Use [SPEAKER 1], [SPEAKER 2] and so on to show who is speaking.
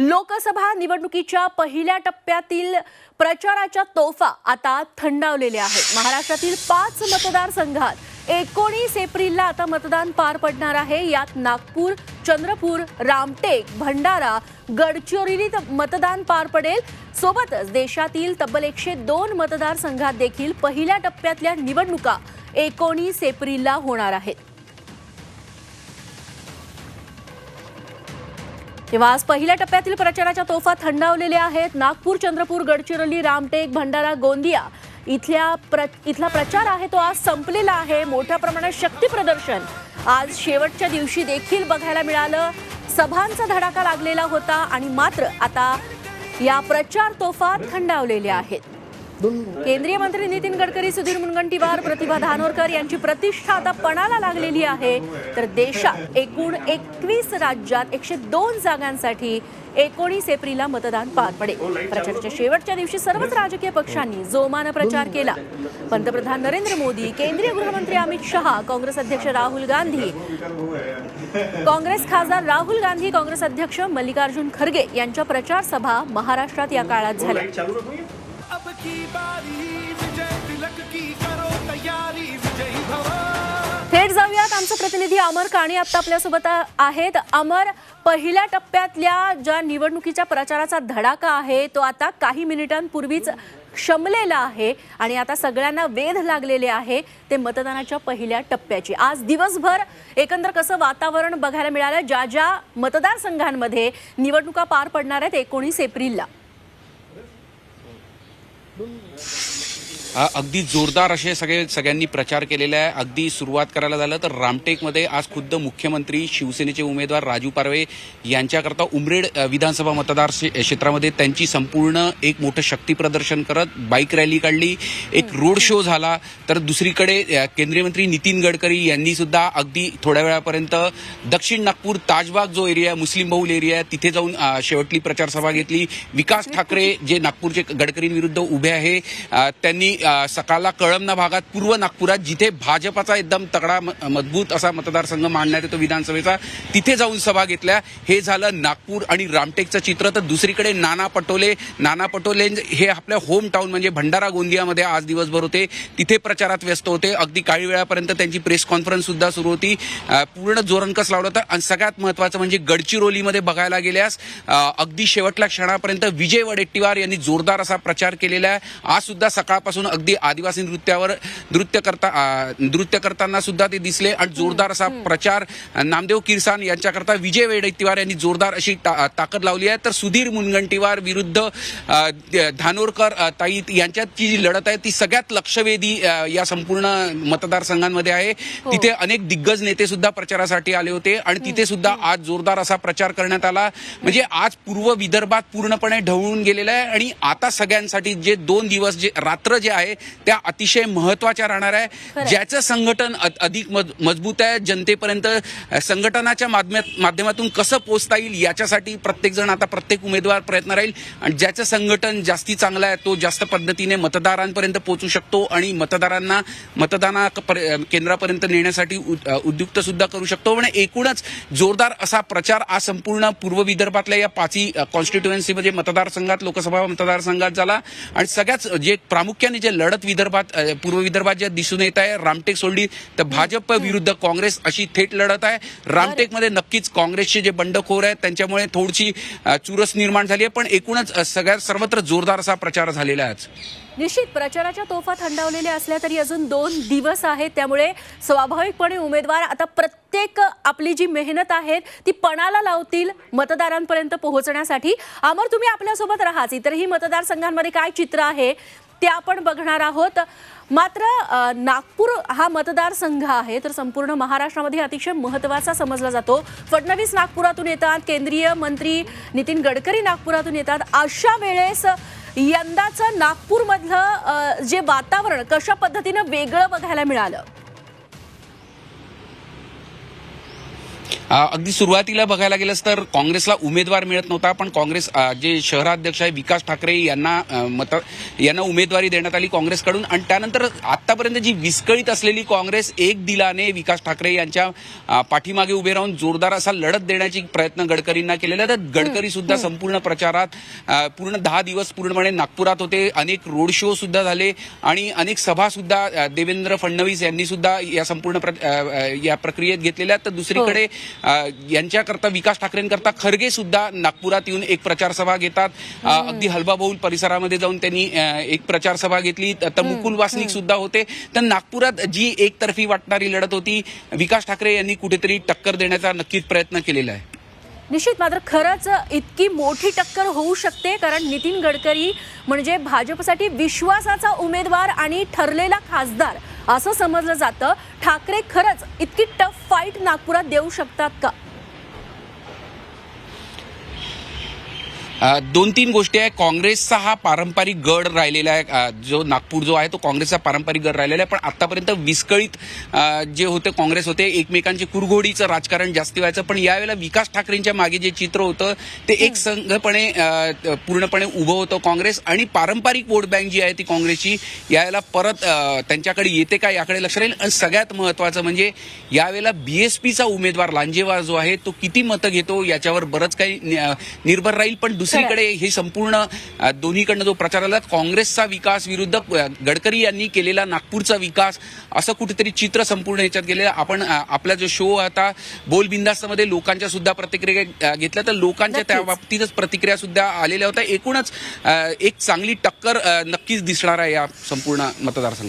[SPEAKER 1] लोकसभा निवडणुकीच्या पहिल्या टप्प्यातील प्रचाराच्या तोफा आता थंडावलेल्या आहेत. महाराष्ट्रातील पाच मतदारसंघात एकोणीस एप्रिलला आता मतदान पार पडणार आहे. यात नागपूर चंद्रपूर रामटेक भंडारा गडचिरोलीत मतदान पार पडेल. सोबतच देशातील तब्बल एकशे दोन मतदारसंघात देखील पहिल्या टप्प्यातल्या निवडणुका एकोणीस एप्रिलला होणार आहेत. तेव्हा आज पहिल्या टप्प्यातील प्रचाराच्या तोफा थंडावलेल्या आहेत. नागपूर चंद्रपूर गडचिरोली रामटेक भंडारा गोंदिया. इथल्या प्र इथला प्रचार आहे तो आज संपलेला आहे. मोठ्या प्रमाणात शक्ती प्रदर्शन. आज शेवटच्या दिवशी देखील बघायला मिळालं. सभांचा धडाका लागलेला होता आणि मात्र आता या प्रचार तोफा थंडावलेल्या आहेत. केंद्रीय मंत्री नितीन गडकरी सुधीर मुनगंटीवार प्रतिभा धानोरकर यांची प्रतिष्ठा आता पणाला लागलेली आहे. तर देशात एकूण एकवीस राज्यात एकशे दोन जागांसाठी एकोणीस एप्रिलला मतदान पार पडेल. प्रचाराच्या शेवटच्या दिवशी सर्वच राजकीय पक्षांनी जोमानं प्रचार केला. पंतप्रधान नरेंद्र मोदी केंद्रीय गृहमंत्री अमित शहा काँग्रेस अध्यक्ष राहुल गांधी काँग्रेस खासदार राहुल गांधी काँग्रेस अध्यक्ष मल्लिकार्जुन खरगे यांच्या प्रचार सभा महाराष्ट्रात या काळात झाल्या.
[SPEAKER 2] की बारी विजय तिलक की करो विजयी
[SPEAKER 1] थेट जाऊयात आमचे प्रतिनिधी अमर काणे आता आपल्यासोबत आहेत. अमर पहिल्या टप्प्यातल्या ज्या निवडणुकीच्या प्रचाराचा धडाका आहे तो आता काही मिनिटांपूर्वीच शमलेला आहे आणि आता सगळ्यांना वेध लागलेले आहे ते मतदानाच्या पहिल्या टप्प्याची. आज दिवसभर एकंदर कसं वातावरण बघायला मिळालं? ज्या ज्या मतदारसंघांमध्ये निवडणुका पार पडणार आहेत एकोणीस एप्रिलला.
[SPEAKER 3] đúng अगदी जोरदार असे सगळे सगळ्यांनी प्रचार केलेला आहे. अगदी सुरुवात करायला झालं तर रामटेकमध्ये आज खुद्द मुख्यमंत्री शिवसेनेचे उमेदवार राजू पारवे यांच्याकरता उमरेड विधानसभा मतदार क्षेत्रामध्ये त्यांची संपूर्ण एक मोठं शक्ती प्रदर्शन करत बाईक रॅली काढली. एक रोड शो झाला. तर दुसरीकडे केंद्रीय मंत्री नितीन गडकरी यांनी सुद्धा अगदी थोड्या वेळापर्यंत दक्षिण नागपूर ताजबाग जो एरिया आहे मुस्लिम बहुल एरिया आहे तिथे जाऊन शेवटली प्रचार सभा घेतली. विकास ठाकरे जे नागपूरचे गडकरींविरुद्ध उभे आहे त्यांनी सकाळला कळमना भागात पूर्व नागपुरात जिथे भाजपाचा एकदम तगडा म- मजबूत असा मतदारसंघ मांडण्यात येतो विधानसभेचा तिथे जाऊन सभा घेतल्या. हे झालं नागपूर आणि रामटेकचं चित्र. तर दुसरीकडे नाना पटोले नाना पटोले हे आपल्या होम टाऊन म्हणजे भंडारा गोंदियामध्ये आज दिवसभर होते. तिथे प्रचारात व्यस्त होते. अगदी काही वेळापर्यंत त्यांची प्रेस कॉन्फरन्स सुद्धा सुरू होती. पूर्ण जोरंकस लावलं होतं? आणि सगळ्यात महत्वाचं म्हणजे गडचिरोलीमध्ये बघायला गेल्यास अगदी शेवटल्या क्षणापर्यंत विजय वडेट्टीवार यांनी जोरदार असा प्रचार केलेला आहे. आज सुद्धा सकाळपासून अगदी आदिवासी नृत्यावर नृत्य करता नृत्य करताना सुद्धा ते दिसले. आणि जोरदार असा प्रचार नामदेव किरसान यांच्याकरता विजय वडेट्टीवार यांनी जोरदार अशी ताकद लावली आहे. तर सुधीर मुनगंटीवार विरुद्ध धानोरकर ताई यांच्यातची जी लढत आहे ती सगळ्यात लक्षवेधी या संपूर्ण मतदारसंघांमध्ये आहे. तिथे अनेक दिग्गज नेते सुद्धा प्रचारासाठी आले होते आणि तिथे सुद्धा आज जोरदार असा प्रचार करण्यात आला. म्हणजे आज पूर्व विदर्भात पूर्णपणे ढवळून गेलेला आहे. आणि आता सगळ्यांसाठी जे दोन दिवस जे रात्र जे आहे त्या अतिशय महत्त्वाच्या राहणार आहे. ज्याचं संघटन अधिक मज- मजबूत आहे जनतेपर्यंत संघटनाच्या माध्यमात- माध्यमातून कसं पोहोचता येईल याच्यासाठी प्रत्येक जण आता प्रत्येक उमेदवार प्रयत्न राहील. आणि ज्याचं संघटन जास्ती चांगलं आहे तो जास्त पद्धतीने मतदारांपर्यंत पोहोचू शकतो आणि मतदारांना मतदाना पर- केंद्रापर्यंत नेण्यासाठी उद्युक्त सुद्धा करू शकतो. म्हणजे एकूणच जोरदार असा प्रचार आज संपूर्ण पूर्व विदर्भातल्या या पाचही कॉन्स्टिट्युएन्सीमध्ये मतदारसंघात लोकसभा मतदारसंघात झाला. आणि सगळ्याच जे प्रामुख्याने जे लढत विदर्भात पूर्व विदर्भात जे दिसून येत आहे रामटेक सोडली तर भाजप विरुद्ध काँग्रेस अशी थेट लढत आहे. रामटेकमध्ये नक्कीच काँग्रेसचे जे बंडखोर आहेत त्यांच्यामुळे थोडीशी चुरस निर्माण झाली आहे. पण एकूणच सगळ्यात सर्वत्र जोरदार असा प्रचार झालेला आहे.
[SPEAKER 1] निश्चित प्रचाराच्या तोफा थंडावलेल्या असल्या तरी अजून दोन दिवस आहेत. त्यामुळे स्वाभाविकपणे उमेदवार आता प्रत्येक आपली जी मेहनत आहे ती पणाला लावतील मतदारांपर्यंत पोहोचण्यासाठी. अमर तुम्ही आपल्यासोबत राहाच इतरही मतदारसंघांमध्ये काय चित्र आहे? ते आपण बघणार आहोत. मात्र नागपूर हा मतदारसंघ आहे तर संपूर्ण महाराष्ट्रामध्ये अतिशय महत्त्वाचा समजला जातो. फडणवीस नागपुरातून येतात केंद्रीय मंत्री नितीन गडकरी नागपुरातून येतात. अशा वेळेस यंदाचं नागपूरमधलं जे वातावरण कशा पद्धतीनं वेगळं बघायला मिळालं?
[SPEAKER 3] अगदी सुरुवातीला बघायला गेलंस तर काँग्रेसला उमेदवार मिळत नव्हता पण काँग्रेस जे शहराध्यक्ष आहे विकास ठाकरे यांना मत यांना उमेदवारी देण्यात आली काँग्रेसकडून. आणि त्यानंतर आतापर्यंत जी विस्कळीत असलेली काँग्रेस एक दिलाने विकास ठाकरे यांच्या पाठीमागे उभे राहून जोरदार असा लढत देण्याची प्रयत्न गडकरींना केलेला तर गडकरी सुद्धा संपूर्ण प्रचारात पूर्ण दहा दिवस पूर्णपणे नागपुरात होते. अनेक रोड शो सुद्धा झाले आणि अनेक सभा सुद्धा देवेंद्र फडणवीस यांनी सुद्धा या संपूर्ण प्र- या प्रक्रियेत घेतलेल्या. तर दुसरीकडे अ, यांच्याकरता विकास ठाकरेंकरता खरगे सुद्धा नागपुरात येऊन एक प्रचार सभा घेतात अगदी हलबाबौल परिसरामध्ये जाऊन त्यांनी एक प्रचार सभा घेतली तर मुकुल वासनिक सुद्धा होते. तर नागपुरात जी एकतर्फी वाटणारी लढत होती विकास ठाकरे यांनी कुठेतरी टक्कर देण्याचा नक्कीच प्रयत्न केलेला आहे.
[SPEAKER 1] निश्चित मात्र खरंच इतकी मोठी टक्कर होऊ शकते कारण नितीन गडकरी म्हणजे भाजपसाठी विश्वासाचा उमेदवार आणि ठरलेला खासदार. असं समजलं जातं. ठाकरे खरंच इतकी टफ फाईट नागपुरात देऊ शकतात का?
[SPEAKER 3] दोन तीन गोष्टी आहे. काँग्रेसचा हा पारंपरिक गड राहिलेला आहे. जो नागपूर जो आहे तो काँग्रेसचा पारंपरिक गड राहिलेला आहे. पण आतापर्यंत विस्कळीत जे होते काँग्रेस होते एकमेकांचे कुरघोडीचं राजकारण जास्ती व्हायचं. पण यावेळेला विकास ठाकरेंच्या मागे जे चित्र होतं ते एक संघपणे पूर्णपणे उभं होतं काँग्रेस. आणि पारंपरिक वोट बँक जी आहे ती काँग्रेसची यावेळेला परत त्यांच्याकडे येते का याकडे लक्ष राहील? आणि सगळ्यात महत्वाचं म्हणजे यावेळेला बीएसपीचा उमेदवार लांजेवार जो आहे तो किती मतं घेतो याच्यावर बरंच काही निर्भर राहील. पण दुसरीकडे हे संपूर्ण दोन्हीकडनं जो प्रचार आला काँग्रेसचा विकास विरुद्ध गडकरी यांनी केलेला नागपूरचा विकास असं कुठेतरी चित्र संपूर्ण ह्याच्यात गेलेलं आपण आपला जो शो आता बोल बिंदास्तमध्ये लोकांच्या सुद्धा प्रतिक्रिया घेतल्या तर लोकांच्या त्या. बाबतीतच प्रतिक्रिया सुद्धा आलेल्या होत्या. एकूणच एक चांगली टक्कर नक्कीच दिसणार आहे या संपूर्ण मतदारसंघात.